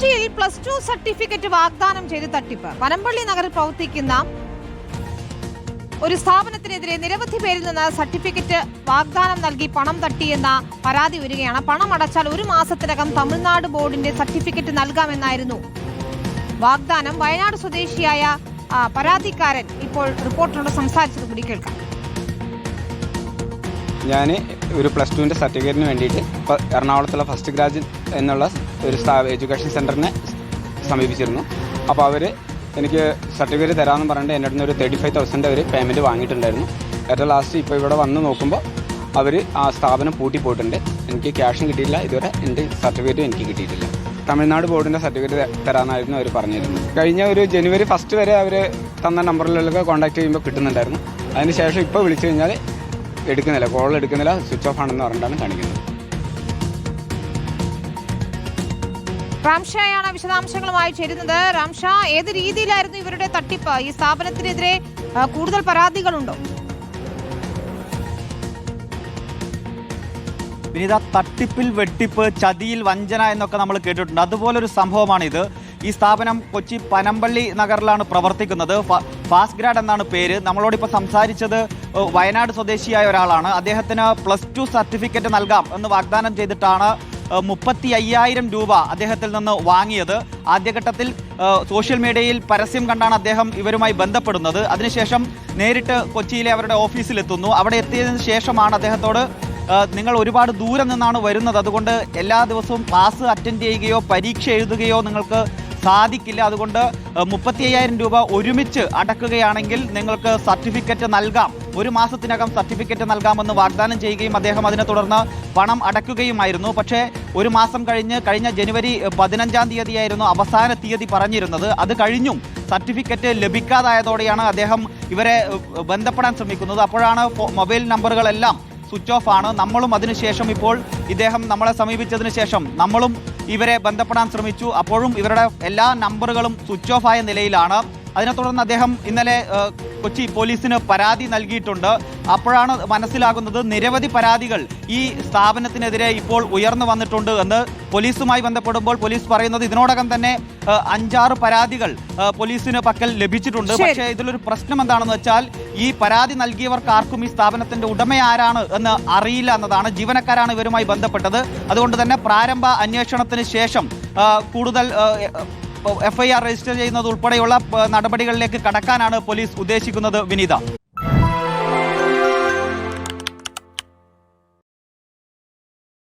കൊച്ചിയിൽ plus two certificate വാഗ്ദാനം ചെയ്ത് തട്ടിപ്പ്. പനമ്പള്ളി നഗറിൽ പ്രവർത്തിക്കുന്ന ഒരു സ്ഥാപനത്തിനെതിരെ നിരവധി പേരിൽ നിന്ന് സർട്ടിഫിക്കറ്റ് വാഗ്ദാനം നൽകി പണം തട്ടിയെന്ന പരാതി വരികയാണ്. പണം അടച്ചാൽ ഒരു മാസത്തിനകം തമിഴ്നാട് ബോർഡിന്റെ സർട്ടിഫിക്കറ്റ് നൽകാമെന്നായിരുന്നു വാഗ്ദാനം. വയനാട് സ്വദേശിയായ പരാതിക്കാരൻ ഇപ്പോൾ റിപ്പോർട്ടറോട് സംസാരിച്ചത് കൂടി കേൾക്കാം. ഞാൻ ഒരു പ്ലസ് ടുവിന്റെ സർട്ടിഫിക്കറ്റിന് വേണ്ടിയിട്ട് എറണാകുളത്തുള്ള ഫസ്റ്റ് ഗ്രാജുവേറ്റ് എന്നുള്ള ഒരു എഡ്യൂക്കേഷൻ സെന്ററിനെ സമീപിച്ചിരുന്നു. അപ്പോൾ അവർ എനിക്ക് സർട്ടിഫിക്കറ്റ് തരാമെന്ന് പറഞ്ഞിട്ട് എന്റെ അടുത്ത് ഒരു തേർട്ടി ഫൈവ് തൗസൻഡ് അവർ പേയ്മെന്റ് വാങ്ങിയിട്ടുണ്ടായിരുന്നു. ഏറ്റവും ലാസ്റ്റ് ഇപ്പോൾ ഇവിടെ വന്ന് നോക്കുമ്പോൾ അവർ ആ സ്ഥാപനം പൂട്ടി പോയിട്ടുണ്ട്. എനിക്ക് ക്യാഷും കിട്ടിയില്ല ഇതുവരെ എന്റെ സർട്ടിഫിക്കറ്റും എനിക്ക് കിട്ടിയിട്ടില്ല. തമിഴ്നാട് ബോർഡിന്റെ സർട്ടിഫിക്കറ്റ് തരാമെന്നായിരുന്നു അവർ പറഞ്ഞിരുന്നത്. കഴിഞ്ഞ ഒരു ജനുവരി ഫസ്റ്റ് വരെ അവർ തന്ന നമ്പറിലൊക്കെ കോൺടാക്ട് ചെയ്യുമ്പോൾ കിട്ടുന്നുണ്ടായിരുന്നു. അതിന് ശേഷം ഇപ്പോൾ വിളിച്ചു കഴിഞ്ഞാൽ എടുക്കുന്നില്ല കോൾ എടുക്കുന്നില്ല സ്വിച്ച് ഓഫ് ആണെന്ന് പറഞ്ഞിട്ടാണ് കാണിക്കുന്നത്. റാംഷയാണ് വിശദാംശങ്ങളുമായി ചേരുന്നത്. റാംഷ ഏത് രീതിയിലായിരുന്നു ഇവരുടെ തട്ടിപ്പ്? ഈ സ്ഥാപനത്തിനെതിരെ കൂടുതൽ പരാതികളുണ്ടോ? വിനീത തട്ടിപ്പിൽ വെട്ടിപ്പ് ചതിയിൽ വഞ്ചന എന്നൊക്കെ നമ്മൾ കേട്ടിട്ടുണ്ട്. അതുപോലൊരു സംഭവമാണിത്. ഈ സ്ഥാപനം കൊച്ചി പനമ്പള്ളി നഗറിലാണ് പ്രവർത്തിക്കുന്നത്. ഫാസ്റ്റ് ഗ്രാഡ് എന്നാണ് പേര്. നമ്മളോടിപ്പോൾ സംസാരിച്ചത് വയനാട് സ്വദേശിയായ ഒരാളാണ്. അദ്ദേഹത്തിന് പ്ലസ് ടു സർട്ടിഫിക്കറ്റ് നൽകാം എന്ന് വാഗ്ദാനം ചെയ്തിട്ടാണ് മുപ്പത്തി അയ്യായിരം രൂപ അദ്ദേഹത്തിൽ നിന്ന് വാങ്ങിയത്. ആദ്യഘട്ടത്തിൽ സോഷ്യൽ മീഡിയയിൽ പരസ്യം കണ്ടാണ് അദ്ദേഹം ഇവരുമായി ബന്ധപ്പെടുന്നത്. അതിനുശേഷം നേരിട്ട് കൊച്ചിയിലെ അവരുടെ ഓഫീസിലെത്തുന്നു. അവിടെ എത്തിയതിനു ശേഷമാണ് അദ്ദേഹത്തോട് നിങ്ങൾ ഒരുപാട് ദൂരം നിന്നാണ് വരുന്നത്. അതുകൊണ്ട് എല്ലാ ദിവസവും ക്ലാസ് അറ്റൻഡ് ചെയ്യുകയോ പരീക്ഷ എഴുതുകയോ നിങ്ങൾക്ക് സാധിക്കില്ല. അതുകൊണ്ട് മുപ്പത്തി അയ്യായിരം രൂപ ഒരുമിച്ച് അടക്കുകയാണെങ്കിൽ നിങ്ങൾക്ക് സർട്ടിഫിക്കറ്റ് നൽകാം. ഒരു മാസത്തിനകം സർട്ടിഫിക്കറ്റ് നൽകാമെന്ന് വാഗ്ദാനം ചെയ്യുകയും അദ്ദേഹം അതിനെ തുടർന്ന് പണം അടക്കുകയുമായിരുന്നു പക്ഷേ ഒരു മാസം കഴിഞ്ഞ് കഴിഞ്ഞ ജനുവരി പതിനഞ്ചാം തീയതിയായിരുന്നു അവസാന തീയതി പറഞ്ഞിരുന്നത്. അത് കഴിഞ്ഞും സർട്ടിഫിക്കറ്റ് ലഭിക്കാതായതോടെയാണ് അദ്ദേഹം ഇവരെ ബന്ധപ്പെടാൻ ശ്രമിക്കുന്നത്. അപ്പോഴാണ് മൊബൈൽ നമ്പറുകളെല്ലാം സ്വിച്ച് ഓഫ് ആണ്. നമ്മളും അതിനുശേഷം ഇപ്പോൾ ഇദ്ദേഹം നമ്മളെ സമീപിച്ചതിന് ശേഷം നമ്മളും ഇവരെ ബന്ധപ്പെടാൻ ശ്രമിച്ചു. അപ്പോഴും ഇവരുടെ എല്ലാ നമ്പറുകളും സ്വിച്ച് ഓഫ് ആയ നിലയിലാണ്. അതിനെ തുടർന്ന് അദ്ദേഹം ഇന്നലെ കൊച്ചി പോലീസിന് പരാതി നൽകിയിട്ടുണ്ട്. അപ്പോഴാണ് മനസ്സിലാകുന്നത് നിരവധി പരാതികൾ ഈ സ്ഥാപനത്തിനെതിരെ ഇപ്പോൾ ഉയർന്നു വന്നിട്ടുണ്ട് എന്ന് പോലീസുമായി ബന്ധപ്പെടുമ്പോൾ പോലീസ് പറയുന്നത് ഇതിനോടകം തന്നെ അഞ്ചാറ് പരാതികൾ പോലീസിന് പക്കൽ ലഭിച്ചിട്ടുണ്ട്. പക്ഷേ ഇതിലൊരു പ്രശ്നം എന്താണെന്ന് വെച്ചാൽ ഈ പരാതി നൽകിയവർക്ക് ആർക്കും ഈ സ്ഥാപനത്തിന്റെ ഉടമ ആരാണ് എന്ന് അറിയില്ല എന്നതാണ് ജീവനക്കാരാണ് ഇവരുമായി ബന്ധപ്പെട്ടത്. അതുകൊണ്ട് തന്നെ പ്രാരംഭ അന്വേഷണത്തിന് ശേഷം കൂടുതൽ എഫ് ഐ ആർ രജിസ്റ്റർ ചെയ്യുന്നത് ഉൾപ്പെടെയുള്ള നടപടികളിലേക്ക് കടക്കാനാണ് പോലീസ് ഉദ്ദേശിക്കുന്നത് വിനീത.